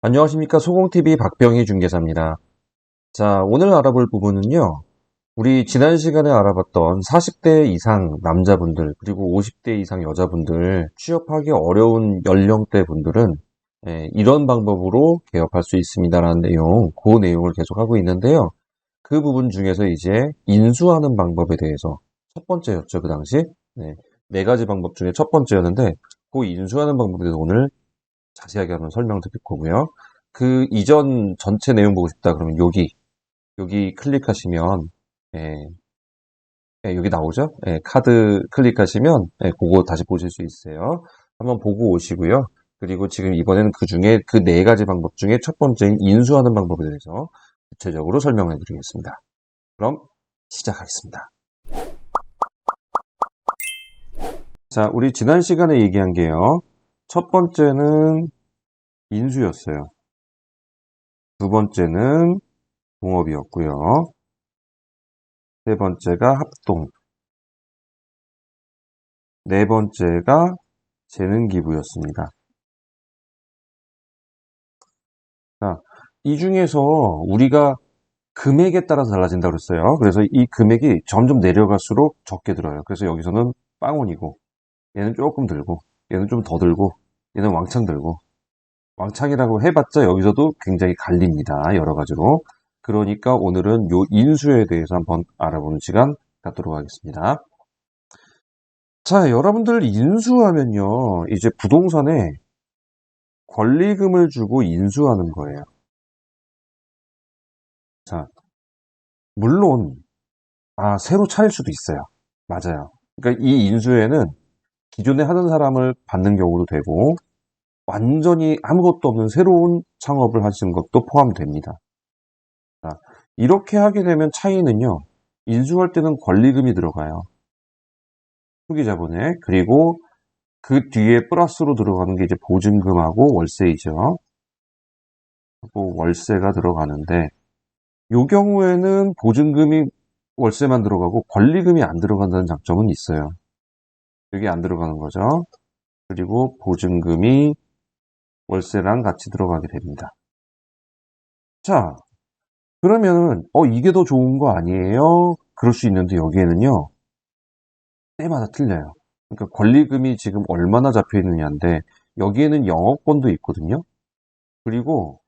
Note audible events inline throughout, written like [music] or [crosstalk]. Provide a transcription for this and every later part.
안녕하십니까. 소공TV 박병희 중개사입니다. 자, 오늘 알아볼 부분은요. 우리 지난 시간에 알아봤던 40대 이상 남자분들, 그리고 50대 이상 여자분들, 취업하기 어려운 연령대 분들은 예, 이런 방법으로 개업할 수 있습니다라는 내용, 그 내용을 계속하고 있는데요. 그 부분 중에서 이제 인수하는 방법에 대해서 첫 번째였죠, 그 당시. 네, 네 가지 방법 중에 첫 번째였는데, 그 인수하는 방법에 대해서 오늘 자세하게 한번 설명드릴 거고요. 그 이전 전체 내용 보고 싶다 그러면 여기 여기 클릭하시면 예, 예, 여기 나오죠? 예, 카드 클릭하시면 예, 그거 다시 보실 수 있어요. 한번 보고 오시고요. 그리고 지금 이번에는 그 중에 그 네 가지 방법 중에 첫 번째인 인수하는 방법에 대해서 구체적으로 설명해 드리겠습니다. 그럼 시작하겠습니다. 자, 우리 지난 시간에 얘기한 게요. 첫 번째는 인수였어요. 두 번째는 동업이었고요. 세 번째가 합동. 네 번째가 재능기부였습니다. 자, 이 중에서 우리가 금액에 따라서 달라진다고 그랬어요. 그래서 이 금액이 점점 내려갈수록 적게 들어요. 그래서 여기서는 빵원이고, 얘는 조금 들고, 얘는 좀 더 들고, 얘는 왕창 들고. 왕창이라고 해봤자 여기서도 굉장히 갈립니다. 여러 가지로. 그러니까 오늘은 요 인수에 대해서 한번 알아보는 시간 갖도록 하겠습니다. 자, 여러분들 인수하면요. 이제 부동산에 권리금을 주고 인수하는 거예요. 자, 물론, 아, 새로 차릴 수도 있어요. 맞아요. 그러니까 이 인수에는 기존에 하던 사람을 받는 경우도 되고, 완전히 아무것도 없는 새로운 창업을 하시는 것도 포함됩니다. 자, 이렇게 하게 되면 차이는요, 인수할 때는 권리금이 들어가요. 투기 자본에. 그리고 그 뒤에 플러스로 들어가는 게 이제 보증금하고 월세이죠. 하고 월세가 들어가는데, 요 경우에는 보증금이 월세만 들어가고 권리금이 안 들어간다는 장점은 있어요. 여기 안 들어가는 거죠. 그리고 보증금이 월세랑 같이 들어가게 됩니다. 자, 그러면 어 이게 더 좋은 거 아니에요? 그럴 수 있는데 여기에는요. 때마다 틀려요. 그러니까 권리금이 지금 얼마나 잡혀 있느냐인데 여기에는 영업권도 있거든요. 그리고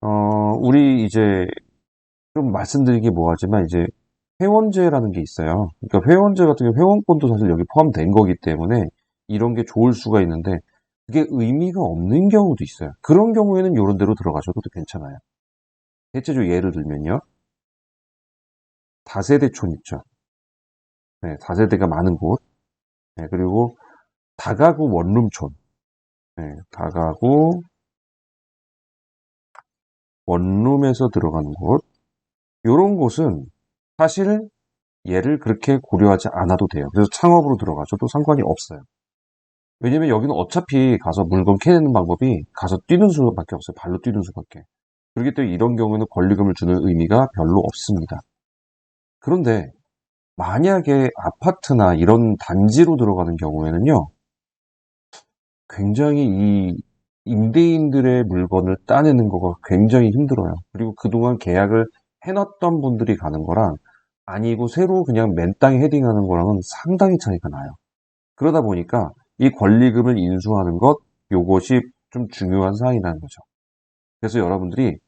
어 우리 이제 좀 말씀드리기 뭐하지만 이제 회원제라는 게 있어요. 그러니까 회원제 같은 경우 회원권도 사실 여기 포함된 거기 때문에 이런 게 좋을 수가 있는데 그게 의미가 없는 경우도 있어요. 그런 경우에는 이런 데로 들어가셔도 괜찮아요. 대체적으로 예를 들면요. 다세대촌 있죠. 네, 다세대가 많은 곳. 네, 그리고 다가구 원룸촌. 네, 다가구 원룸에서 들어가는 곳. 이런 곳은 사실 얘를 그렇게 고려하지 않아도 돼요. 그래서 창업으로 들어가셔도 상관이 없어요. 왜냐면 여기는 어차피 가서 물건 캐내는 방법이 가서 뛰는 수밖에 없어요. 발로 뛰는 수밖에. 그렇기 때문에 이런 경우는 권리금을 주는 의미가 별로 없습니다. 그런데 만약에 아파트나 이런 단지로 들어가는 경우에는요. 굉장히 이 임대인들의 물건을 따내는 거가 굉장히 힘들어요. 그리고 그동안 계약을 해놨던 분들이 가는 거랑 아니고 새로 그냥 맨 땅에 헤딩하는 거랑은 상당히 차이가 나요. 그러다 보니까 이 권리금을 인수하는 것, 요것이 좀 중요한 사항이라는 거죠. 그래서 여러분들이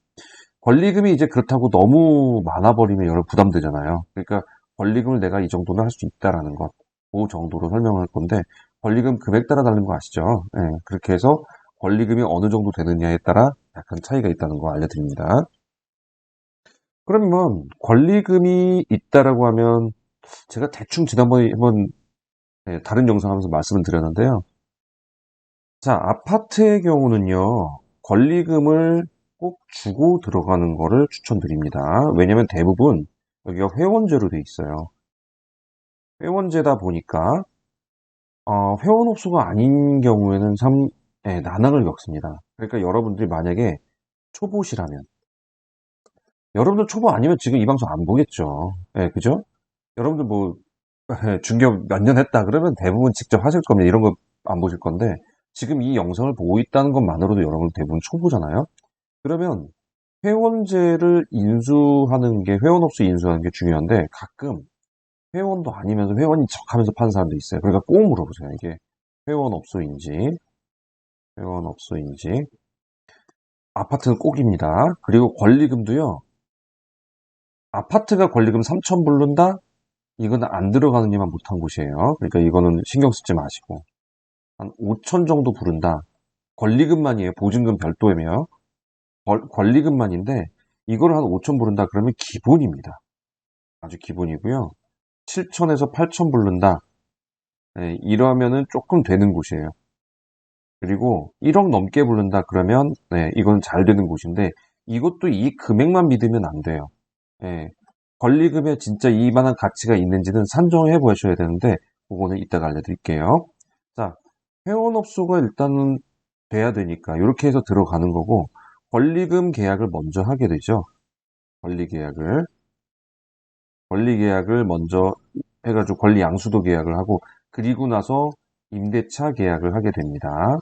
권리금이 이제 그렇다고 너무 많아버리면 여러 부담되잖아요. 그러니까 권리금을 내가 이 정도는 할 수 있다라는 것, 그 정도로 설명할 건데 권리금 금액 따라 다른 거 아시죠? 네, 그렇게 해서 권리금이 어느 정도 되느냐에 따라 약간 차이가 있다는 거 알려드립니다. 그러면 권리금이 있다라고 하면 제가 대충 지난번에 한번 네, 다른 영상 하면서 말씀을 드렸는데요. 자, 아파트의 경우는요, 권리금을 꼭 주고 들어가는 거를 추천드립니다. 왜냐면 대부분 여기가 회원제로 돼 있어요. 회원제다 보니까 어, 회원 업소가 아닌 경우에는 참 네, 난항을 겪습니다. 그러니까 여러분들이 만약에 초보시라면 여러분들 초보 아니면 지금 이 방송 안 보겠죠. 네, 그죠? 여러분들 뭐 중개업 몇 년 했다 그러면 대부분 직접 하실 겁니다. 이런 거 안 보실 건데 지금 이 영상을 보고 있다는 것만으로도 여러분 대부분 초보잖아요. 그러면 회원제를 인수하는 게 회원업소 인수하는 게 중요한데 가끔 회원도 아니면서 회원인 척 하면서 파는 사람도 있어요. 그러니까 꼭 물어보세요. 이게 회원업소인지 회원업소인지 아파트는 꼭입니다. 그리고 권리금도요. 아파트가 권리금 3천 부른다? 이건 안 들어가는 이만 못한 곳이에요. 그러니까 이거는 신경 쓰지 마시고 한 5천 정도 부른다. 권리금만이에요. 보증금 별도이며 권리금만인데 이걸 한 5천 부른다 그러면 기본입니다. 아주 기본이고요. 7천에서 8천 부른다. 네, 이러면은 조금 되는 곳이에요. 그리고 1억 넘게 부른다 그러면 네, 이건 잘 되는 곳인데 이것도 이 금액만 믿으면 안 돼요. 네, 권리금에 진짜 이만한 가치가 있는지는 산정해 보셔야 되는데 그거는 이따가 알려드릴게요. 자, 회원업소가 일단은 돼야 되니까 이렇게 해서 들어가는 거고 권리금 계약을 먼저 하게 되죠. 권리 계약을 권리 계약을 먼저 해가지고 권리 양수도 계약을 하고 그리고 나서 임대차 계약을 하게 됩니다.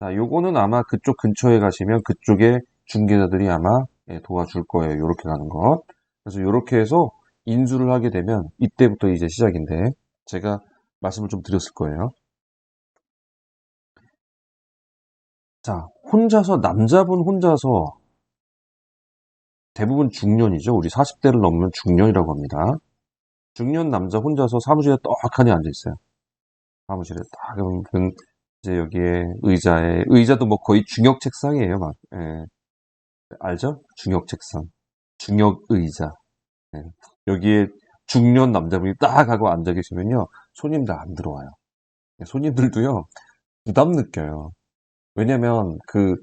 자, 요거는 아마 그쪽 근처에 가시면 그쪽에 중개자들이 아마 예, 도와줄 거예요. 이렇게 가는 것. 그래서 이렇게 해서 인수를 하게 되면 이때부터 이제 시작인데 제가 말씀을 좀 드렸을 거예요. 자, 혼자서 남자분 혼자서 대부분 중년이죠. 우리 40대를 넘으면 중년이라고 합니다. 중년 남자 혼자서 사무실에 떡하니 앉아 있어요. 사무실에 딱 그러면 이제 여기에 의자에 의자도 뭐 거의 중역 책상이에요. 막 예. 알죠? 중역 책상, 중역 의자. 예. 여기에 중년 남자분이 딱 하고 앉아 계시면요 손님들 안 들어와요. 예, 손님들도요 부담 느껴요. 왜냐면 그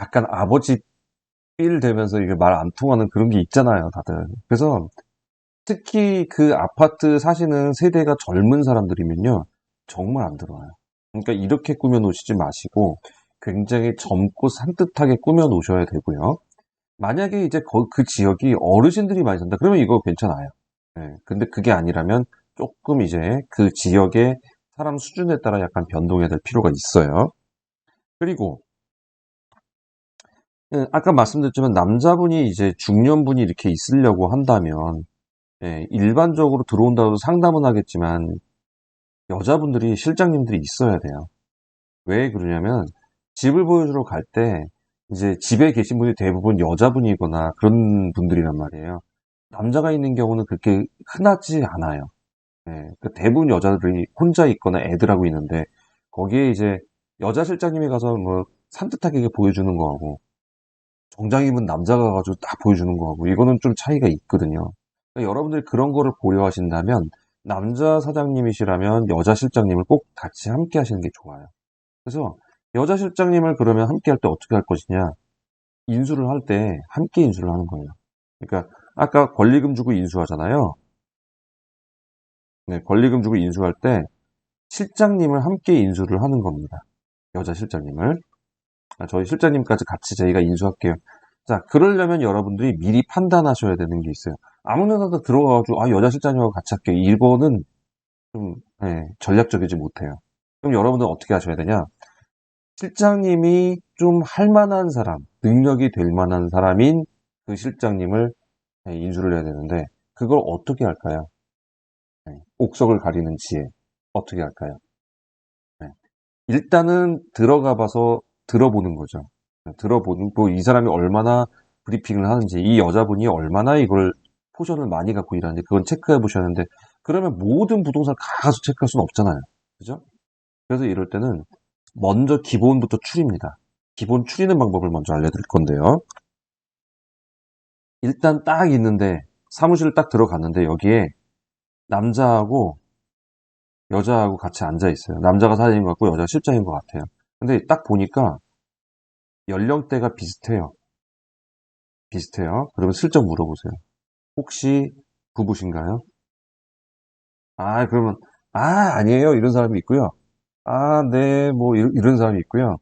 약간 아버지 필 되면서 이게 말 안 통하는 그런 게 있잖아요, 다들. 그래서 특히 그 아파트 사시는 세대가 젊은 사람들이면요, 정말 안 들어와요. 그러니까 이렇게 꾸며 놓으시지 마시고 굉장히 젊고 산뜻하게 꾸며 놓으셔야 되고요. 만약에 이제 그 지역이 어르신들이 많이 산다, 그러면 이거 괜찮아요. 네, 근데 그게 아니라면 조금 이제 그 지역의 사람 수준에 따라 약간 변동해야 될 필요가 있어요. 그리고 예, 아까 말씀드렸지만 남자분이 이제 중년분이 이렇게 있으려고 한다면 예, 일반적으로 들어온다고 상담은 하겠지만 여자분들이 실장님들이 있어야 돼요. 왜 그러냐면 집을 보여주러 갈 때 이제 집에 계신 분이 대부분 여자분이거나 그런 분들이란 말이에요. 남자가 있는 경우는 그렇게 흔하지 않아요. 예, 그 대부분 여자들이 혼자 있거나 애들하고 있는데 거기에 이제 여자 실장님이 가서 뭐 산뜻하게 보여주는 거하고 정장 입은 남자가 가지고 딱 보여주는 거하고 이거는 좀 차이가 있거든요. 그러니까 여러분들이 그런 거를 고려하신다면 남자 사장님이시라면 여자 실장님을 꼭 같이 함께 하시는 게 좋아요. 그래서 여자 실장님을 그러면 함께 할 때 어떻게 할 것이냐? 인수를 할 때 함께 인수를 하는 거예요. 그러니까 아까 권리금 주고 인수하잖아요. 네, 권리금 주고 인수할 때 실장님을 함께 인수를 하는 겁니다. 여자 실장님을. 아, 저희 실장님까지 같이 저희가 인수할게요. 자, 그러려면 여러분들이 미리 판단하셔야 되는 게 있어요. 아무 데나 들어가가지고, 아, 여자 실장님하고 같이 할게요. 이거는 좀, 네, 전략적이지 못해요. 그럼 여러분들 어떻게 하셔야 되냐? 실장님이 좀 할만한 사람, 능력이 될 만한 사람인 그 실장님을 네, 인수를 해야 되는데, 그걸 어떻게 할까요? 네, 옥석을 가리는 지혜. 어떻게 할까요? 네. 일단은 들어가 봐서 들어보는 거죠. 들어보는, 뭐, 이 사람이 얼마나 브리핑을 하는지, 이 여자분이 얼마나 이걸 포션을 많이 갖고 일하는지, 그건 체크해 보셨는데, 그러면 모든 부동산 다 가서 체크할 수는 없잖아요. 그죠? 그래서 이럴 때는 먼저 기본부터 추립니다. 기본 추리는 방법을 먼저 알려드릴 건데요. 일단 딱 있는데, 사무실을 딱 들어갔는데, 여기에 남자하고 여자하고 같이 앉아 있어요. 남자가 사장인 것 같고, 여자가 실장인 것 같아요. 근데 딱 보니까 연령대가 비슷해요. 비슷해요. 그러면 슬쩍 물어보세요. 혹시 부부신가요? 아, 그러면, 아, 아니에요. 이런 사람이 있고요. 아, 네, 뭐, 이런, 사람이 있고요.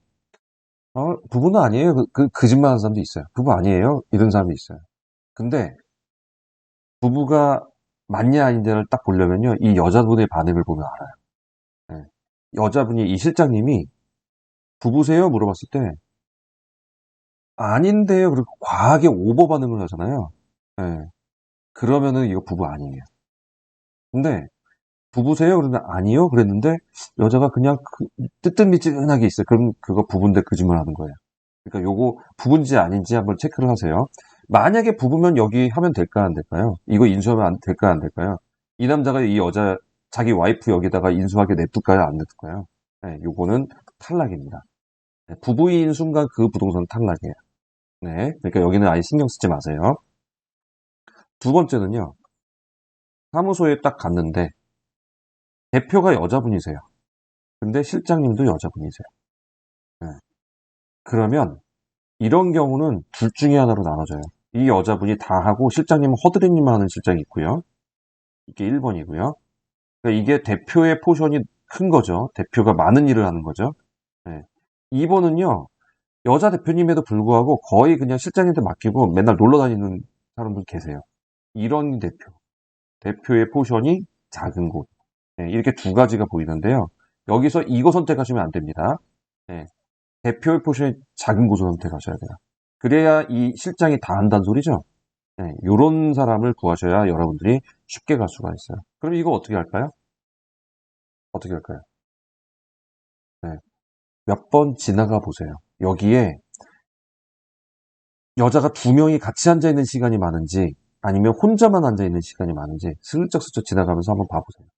어, 부부는 아니에요. 그, 그, 거짓말 하는 사람도 있어요. 부부 아니에요. 이런 사람이 있어요. 근데, 부부가 맞냐 아닌지를 딱 보려면요. 이 여자분의 반응을 보면 알아요. 네. 여자분이, 이 실장님이 부부세요? 물어봤을 때 아닌데요. 그리고 과하게 오버 반응을 하잖아요. 예. 그러면은 이거 부부 아니에요. 근데 부부세요? 그러면 아니요. 그랬는데 여자가 그냥 그 뜨뜻미지근하게 있어요. 그럼 그거 부부인데 거짓말 하는 거예요. 그러니까 요거 부부인지 아닌지 한번 체크를 하세요. 만약에 부부면 여기 하면 될까 안 될까요? 이거 인수하면 안 될까 안 될까요? 이 남자가 이 여자 자기 와이프 여기다가 인수하게 냅둘까요 안 냅둘까요? 네, 요거는 탈락입니다. 네, 부부인 순간 그 부동산은 탈락이에요. 네, 그러니까 여기는 아예 신경 쓰지 마세요. 두 번째는요. 사무소에 딱 갔는데 대표가 여자분이세요. 근데 실장님도 여자분이세요. 네. 그러면 이런 경우는 둘 중에 하나로 나눠져요. 이 여자분이 다 하고 실장님은 허드렛님만 하는 실장이 있고요. 이게 1번이고요. 그러니까 이게 대표의 포션이 큰 거죠. 대표가 많은 일을 하는 거죠. 네. 2번은요. 여자 대표님에도 불구하고 거의 그냥 실장님한테 맡기고 맨날 놀러 다니는 사람들 계세요. 이런 대표. 대표의 포션이 작은 곳. 네, 이렇게 두 가지가 보이는데요. 여기서 이거 선택하시면 안 됩니다. 네, 대표의 포션이 작은 곳을 선택하셔야 돼요. 그래야 이 실장이 다 한다는 소리죠. 네, 이런 사람을 구하셔야 여러분들이 쉽게 갈 수가 있어요. 그럼 이거 어떻게 할까요? 어떻게 할까요? 네, 몇 번 지나가 보세요. 여기에 여자가 두 명이 같이 앉아 있는 시간이 많은지 아니면 혼자만 앉아 있는 시간이 많은지 슬쩍슬쩍 지나가면서 한번 봐보세요.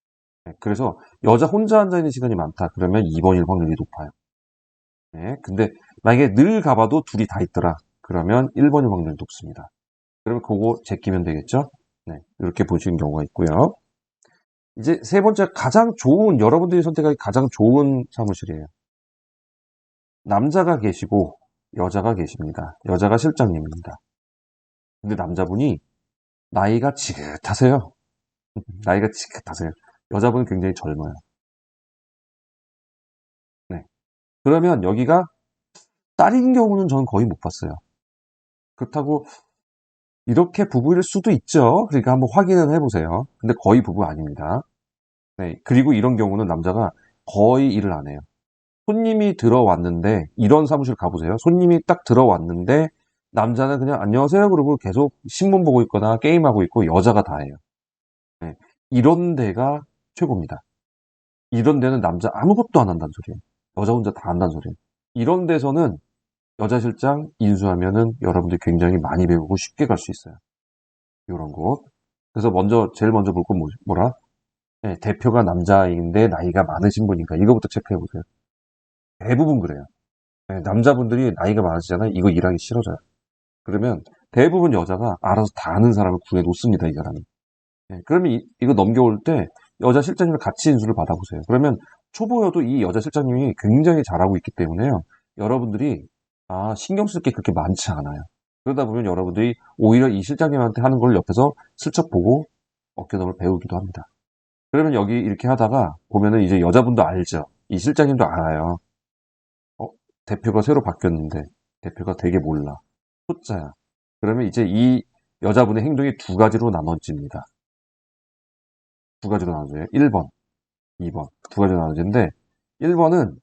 네, 그래서 여자 혼자 앉아 있는 시간이 많다. 그러면 2번일 확률이 높아요. 네, 근데 만약에 늘 가봐도 둘이 다 있더라. 그러면 1번일 확률이 높습니다. 그러면 그거 제끼면 되겠죠? 네, 이렇게 보시는 경우가 있고요. 이제 세 번째 가장 좋은 여러분들이 선택하기 가장 좋은 사무실이에요. 남자가 계시고 여자가 계십니다. 여자가 실장님입니다. 근데 남자분이 나이가 지긋하세요. [laughs] 나이가 지긋하세요. 여자분은 굉장히 젊어요. 네. 그러면 여기가 딸인 경우는 저는 거의 못 봤어요. 그렇다고 이렇게 부부일 수도 있죠. 그러니까 한번 확인을 해보세요. 근데 거의 부부 아닙니다. 네. 그리고 이런 경우는 남자가 거의 일을 안 해요. 손님이 들어왔는데 이런 사무실 가보세요. 손님이 딱 들어왔는데 남자는 그냥 안녕하세요 그러고 계속 신문 보고 있거나 게임하고 있고 여자가 다 해요. 네. 이런 데가 최고입니다. 이런 데는 남자 아무것도 안 한다는 소리예요. 여자 혼자 다 한다는 소리예요. 이런 데서는 여자 실장 인수하면은 여러분들 굉장히 많이 배우고 쉽게 갈 수 있어요. 이런 곳. 그래서 먼저 제일 먼저 볼 건 뭐라? 네, 대표가 남자인데 나이가 많으신 분인가 이거부터 체크해 보세요. 대부분 그래요. 네, 남자분들이 나이가 많으시잖아요. 이거 일하기 싫어져요. 그러면 대부분 여자가 알아서 다 아는 사람을 구해 놓습니다. 이 사람이. 네, 그러면 이, 이거 넘겨올 때 여자 실장님을 같이 인수를 받아보세요. 그러면 초보여도 이 여자 실장님이 굉장히 잘하고 있기 때문에요. 여러분들이 아 신경 쓸 게 그렇게 많지 않아요. 그러다 보면 여러분들이 오히려 이 실장님한테 하는 걸 옆에서 슬쩍 보고 어깨너머를 배우기도 합니다. 그러면 여기 이렇게 하다가 보면은 이제 여자분도 알죠. 이 실장님도 알아요. 어, 대표가 새로 바뀌었는데 대표가 되게 몰라. 숫자야. 그러면 이제 이 여자분의 행동이 두 가지로 나눠집니다. 두 가지로 나눠져요. 1번, 2번. 두 가지로 나눠지는데 1번은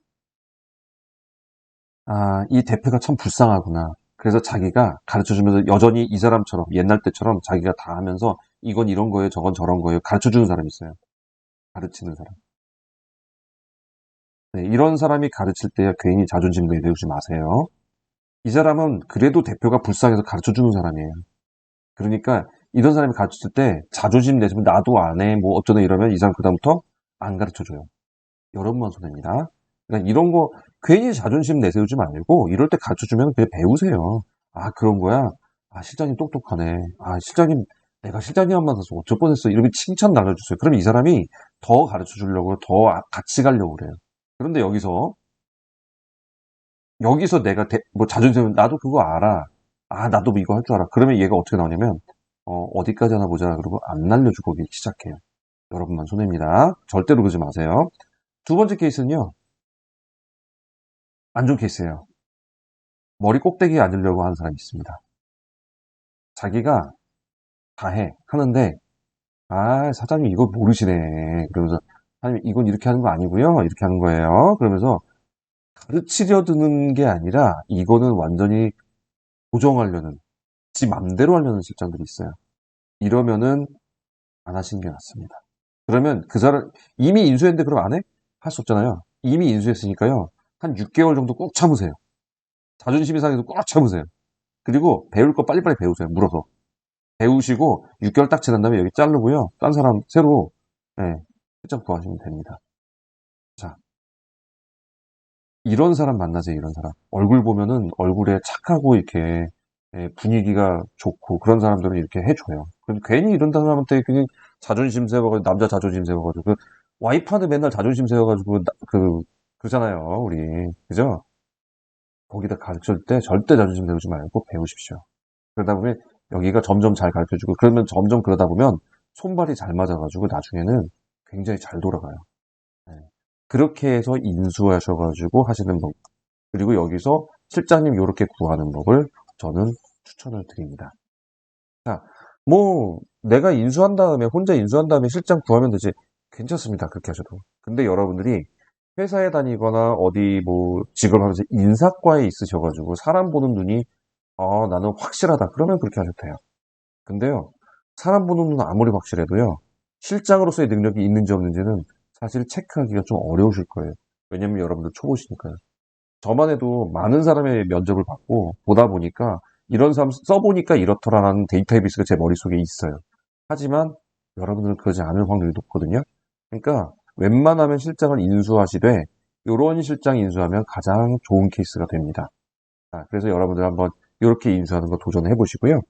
아, 이 대표가 참 불쌍하구나. 그래서 자기가 가르쳐주면서 여전히 이 사람처럼 옛날 때처럼 자기가 다 하면서 이건 이런 거예요, 저건 저런 거예요. 가르쳐주는 사람이 있어요. 가르치는 사람. 네, 이런 사람이 가르칠 때 괜히 자존심 내려오지 마세요. 이 사람은 그래도 대표가 불쌍해서 가르쳐주는 사람이에요. 그러니까 이런 사람이 가르칠 때 자존심 내시면 나도 안 해, 뭐 어쩌다 이러면 이 사람 그다음부터 안 가르쳐줘요. 여러분만 손해입니다. 그러니까 이런 거 괜히 자존심 내세우지 말고 이럴 때 가르쳐주면 그냥 배우세요. 아 그런 거야? 아 실장님 똑똑하네. 아 실장님 내가 실장님 한 만나서 어쩔 뻔했어. 이렇게 칭찬 날려주세요. 그럼 이 사람이 더 가르쳐 주려고 더 아, 같이 가려고 그래요. 그런데 여기서 여기서 내가 대, 뭐 자존심 나도 그거 알아. 아 나도 뭐 이거 할 줄 알아. 그러면 얘가 어떻게 나오냐면 어, 어디까지 하나 보자. 그러고 안 날려주고 시작해요. 여러분만 손해입니다. 절대로 그러지 마세요. 두 번째 케이스는요. 안 좋은 케이스예요. 머리 꼭대기에 앉으려고 하는 사람이 있습니다. 자기가 다 해. 하는데, 아, 사장님 이거 모르시네. 그러면서, 사장님 이건 이렇게 하는 거 아니고요. 이렇게 하는 거예요. 그러면서 가르치려 드는 게 아니라, 이거는 완전히 고정하려는, 지 맘대로 하려는 실장들이 있어요. 이러면은 안 하시는 게 낫습니다. 그러면 그 사람, 이미 인수했는데 그럼 안 해? 할 수 없잖아요. 이미 인수했으니까요. 한 6개월 정도 꾹 참으세요. 자존심 이 상해도 꾹 참으세요. 그리고 배울 거 빨리빨리 배우세요. 물어서. 배우시고 6개월 딱 지난 다음에 여기 자르고요. 딴 사람 새로 예, 실장 구하시면 됩니다. 자, 이런 사람 만나세요. 이런 사람. 얼굴 보면은 얼굴에 착하고 이렇게 예, 분위기가 좋고 그런 사람들은 이렇게 해줘요. 그럼 괜히 이런 사람한테 그냥 자존심 세워가지고 남자 자존심 세워가지고 그 와이프한테 맨날 자존심 세워가지고 나- 그 그러잖아요. 우리 그죠? 거기다 가르칠 때 절대 자존심 세우지 말고 배우십시오. 그러다 보면 여기가 점점 잘 가르쳐주고 그러면 점점 그러다 보면 손발이 잘 맞아가지고 나중에는 굉장히 잘 돌아가요. 네. 그렇게 해서 인수하셔가지고 하시는 법 그리고 여기서 실장님 이렇게 구하는 법을 저는 추천을 드립니다. 자, 뭐 내가 인수한 다음에 혼자 인수한 다음에 실장 구하면 되지 괜찮습니다. 그렇게 하셔도. 근데 여러분들이 회사에 다니거나 어디 뭐 직업을 하면서 인사과에 있으셔가지고 사람 보는 눈이 아 나는 확실하다 그러면 그렇게 하셔도 돼요. 근데요 사람 보는 눈은 아무리 확실해도요 실장으로서의 능력이 있는지 없는지는 사실 체크하기가 좀 어려우실 거예요. 왜냐면 여러분들 초보시니까요. 저만 해도 많은 사람의 면접을 받고 보다 보니까 이런 사람 써보니까 이렇더라라는 데이터베이스가 제 머릿속에 있어요. 하지만 여러분들은 그러지 않을 확률이 높거든요. 그러니까 웬만하면 실장을 인수하시되 이런 실장 인수하면 가장 좋은 케이스가 됩니다. 자, 그래서 여러분들 한번 이렇게 인수하는 거 도전해 보시고요.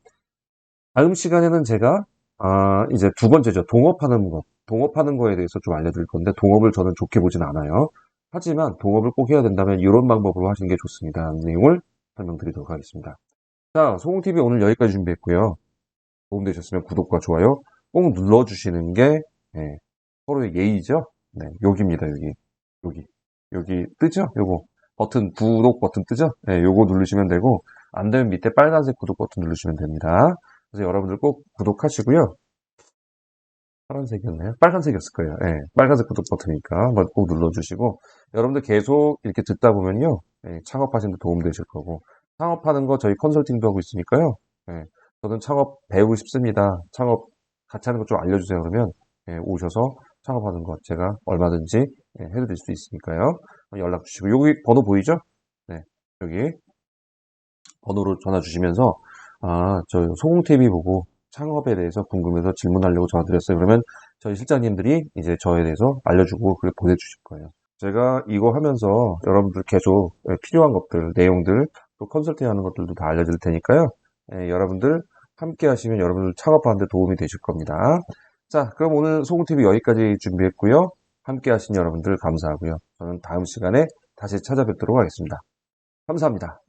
다음 시간에는 제가 아, 이제 두 번째죠. 동업하는 것. 동업하는 거에 대해서 좀 알려드릴 건데 동업을 저는 좋게 보진 않아요. 하지만 동업을 꼭 해야 된다면 이런 방법으로 하시는 게 좋습니다. 내용을 설명드리도록 하겠습니다. 자, 소공TV 오늘 여기까지 준비했고요. 도움되셨으면 구독과 좋아요 꼭 눌러주시는 게 네, 서로의 예의죠. 네, 여기입니다. 여기. 여기. 여기 뜨죠? 요거. 버튼, 구독 버튼 뜨죠? 네, 요거 누르시면 되고 안 되면 밑에 빨간색 구독 버튼 누르시면 됩니다. 그래서 여러분들 꼭 구독하시고요. 파란색이었나요? 빨간색이었을 거예요. 예, 빨간색 구독 버튼이니까 한번 꼭 눌러주시고 여러분들 계속 이렇게 듣다 보면요. 예, 창업하시는 데 도움되실 거고 창업하는 거 저희 컨설팅도 하고 있으니까요. 예, 저는 창업 배우고 싶습니다. 창업 같이 하는 거 좀 알려주세요. 그러면 예, 오셔서 창업하는 거 제가 얼마든지 예, 해드릴 수 있으니까요. 연락 주시고 여기 번호 보이죠? 네, 여기 번호로 전화 주시면서 아, 저 소공TV 보고 창업에 대해서 궁금해서 질문하려고 전화드렸어요. 그러면 저희 실장님들이 이제 저에 대해서 알려주고 그걸 보내주실 거예요. 제가 이거 하면서 여러분들 계속 필요한 것들, 내용들, 또 컨설팅 하는 것들도 다 알려드릴 테니까요. 예, 여러분들 함께 하시면 여러분들 창업하는데 도움이 되실 겁니다. 자, 그럼 오늘 소공TV 여기까지 준비했고요. 함께 하신 여러분들 감사하고요. 저는 다음 시간에 다시 찾아뵙도록 하겠습니다. 감사합니다.